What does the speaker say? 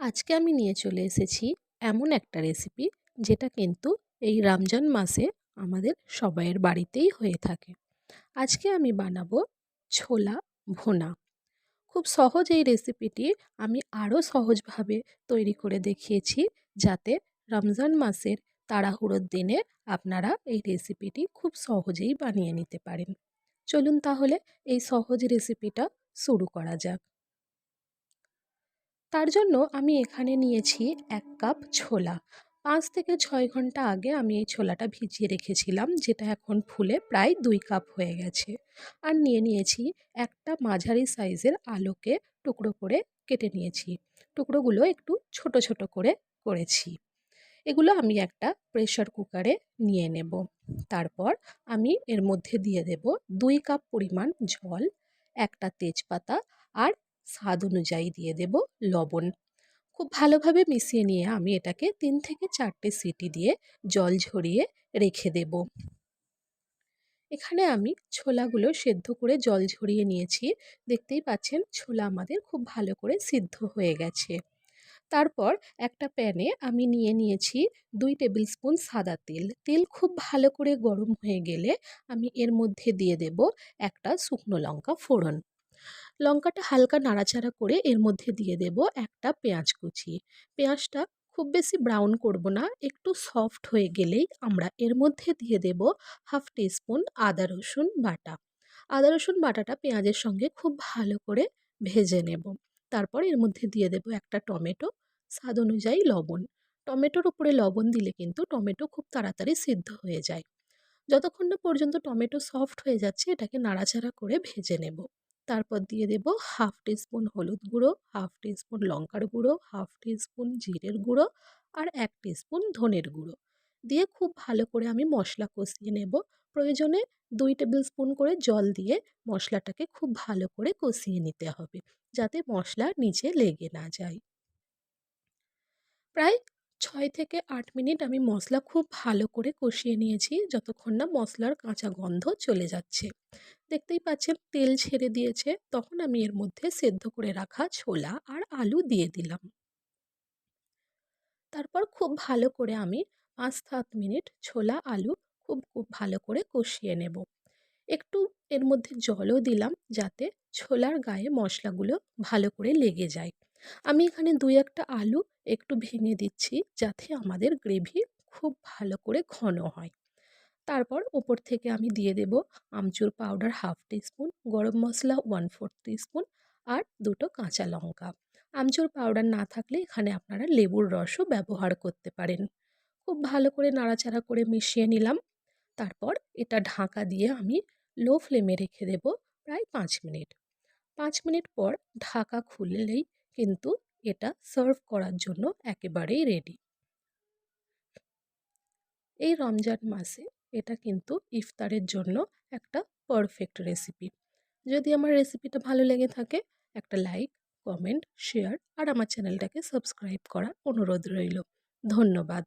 আজকে আমি নিয়ে চলে এসেছি এমন একটা রেসিপি যেটা কিন্তু এই রমজান মাসে আমাদের সবাইয়ের বাড়িতেই হয়ে থাকে। আজকে আমি বানাবো ছোলা ভোনা। খুব সহজ এই রেসিপিটি আমি আরও সহজভাবে তৈরি করে দেখিয়েছি যাতে রমজান মাসের তাড়াহুড়োর দিনে আপনারা এই রেসিপিটি খুব সহজেই বানিয়ে নিতে পারেন। চলুন তাহলে এই সহজ রেসিপিটা শুরু করা যাক। তার জন্য আমি এখানে নিয়েছি এক কাপ ছোলা। পাঁচ থেকে ছয় ঘণ্টা আগে আমি এই ছোলাটা ভিজিয়ে রেখেছিলাম, যেটা এখন ফুলে প্রায় দুই কাপ হয়ে গেছে। আর নিয়ে নিয়েছি একটা মাঝারি সাইজের আলোকে টুকরো করে কেটে নিয়েছি। টুকরোগুলো একটু ছোট ছোট করে করেছি। এগুলো আমি একটা প্রেশার কুকারে নিয়ে নেব। তারপর আমি এর মধ্যে দিয়ে দেব দুই কাপ পরিমাণ জল, একটা তেজপাতা আর স্বাদ অনুযায়ী দিয়ে দেব লবণ। খুব ভালোভাবে মিশিয়ে নিয়ে আমি এটাকে তিন থেকে চারটে সিটি দিয়ে জল ঝরিয়ে রেখে দেব। এখানে আমি ছোলাগুলো সেদ্ধ করে জল ঝরিয়ে নিয়েছি। দেখতেই পাচ্ছেন ছোলা আমাদের খুব ভালো করে সিদ্ধ হয়ে গেছে। তারপর একটা প্যানে আমি নিয়ে নিয়েছি দুই টেবিল স্পুন সাদা তেল। তেল খুব ভালো করে গরম হয়ে গেলে আমি এর মধ্যে দিয়ে দেব একটা শুকনো লঙ্কা ফোড়ন। লঙ্কাটা হালকা নাড়াচাড়া করে এর মধ্যে দিয়ে দেব একটা পেঁয়াজ কুচি। পেঁয়াজটা খুব বেশি ব্রাউন করব না, একটু সফট হয়ে গেলেই আমরা এর মধ্যে দিয়ে দেব হাফ টিস্পুন আদা রসুন বাটা। আদা রসুন বাটাটা পেঁয়াজের সঙ্গে খুব ভালো করে ভেজে নেব। তারপর এর মধ্যে দিয়ে দেব একটা টমেটো, স্বাদ অনুযায়ী লবণ। টমেটোর উপরে লবণ দিলে কিন্তু টমেটো খুব তাড়াতাড়ি সিদ্ধ হয়ে যায়। যতক্ষণ না পর্যন্ত টমেটো সফট হয়ে যাচ্ছে, এটাকে নাড়াচাড়া করে ভেজে নেব। তারপর দিয়ে দেব হাফ টিস্পুন হলুদ গুঁড়ো, হাফ টিস্পুন লঙ্কার গুঁড়ো, হাফ টিস্পুন জিরের গুঁড়ো আর এক টিস্পুন ধনের গুঁড়ো। দিয়ে খুব ভালো করে আমি মশলা কষিয়ে নেব। প্রয়োজনে দুই টেবিল স্পুন করে জল দিয়ে মশলাটাকে খুব ভালো করে কষিয়ে নিতে হবে, যাতে মশলা নিচে লেগে না যায়। প্রায় ছয় থেকে আট মিনিট আমি মশলা খুব ভালো করে কষিয়ে নিয়েছি, যতক্ষণ না মশলার কাঁচা গন্ধ চলে যাচ্ছে। দেখতেই পাচ্ছেন তেল ছেড়ে দিয়েছে, তখন আমি এর মধ্যে সেদ্ধ করে রাখা ছোলা আর আলু দিয়ে দিলাম। তারপর খুব ভালো করে আমি পাঁচ সাত মিনিট ছোলা, আলু খুব খুব ভালো করে কষিয়ে নেব। একটু এর মধ্যে জলও দিলাম যাতে ছোলার গায়ে মশলাগুলো ভালো করে লেগে যায়। আমি এখানে দুই একটা আলু একটু ভেঙে দিচ্ছি যাতে আমাদের গ্রেভি খুব ভালো করে ঘন হয়। তারপর ওপর থেকে আমি দিয়ে দেব আমচুর পাউডার হাফ টিস্পুন, গরম মশলা ওয়ান ফোর্থ টিস্পুন আর দুটো কাঁচা লঙ্কা। আমচুর পাউডার না থাকলে এখানে আপনারা লেবুর রসও ব্যবহার করতে পারেন। খুব ভালো করে নাড়াচাড়া করে মিশিয়ে নিলাম। তারপর এটা ঢাকা দিয়ে আমি লো ফ্লেমে রেখে দেব প্রায় পাঁচ মিনিট। পাঁচ মিনিট পর ঢাকা খুললেই কিন্তু এটা সার্ভ করার জন্য একেবারেই রেডি। এই রমজান মাসে এটা কিন্তু ইফতারের জন্য একটা পারফেক্ট রেসিপি। যদি আমার রেসিপিটা ভালো লেগে থাকে, একটা লাইক, কমেন্ট, শেয়ার আর আমার চ্যানেলটাকে সাবস্ক্রাইব করার অনুরোধ রইল। ধন্যবাদ।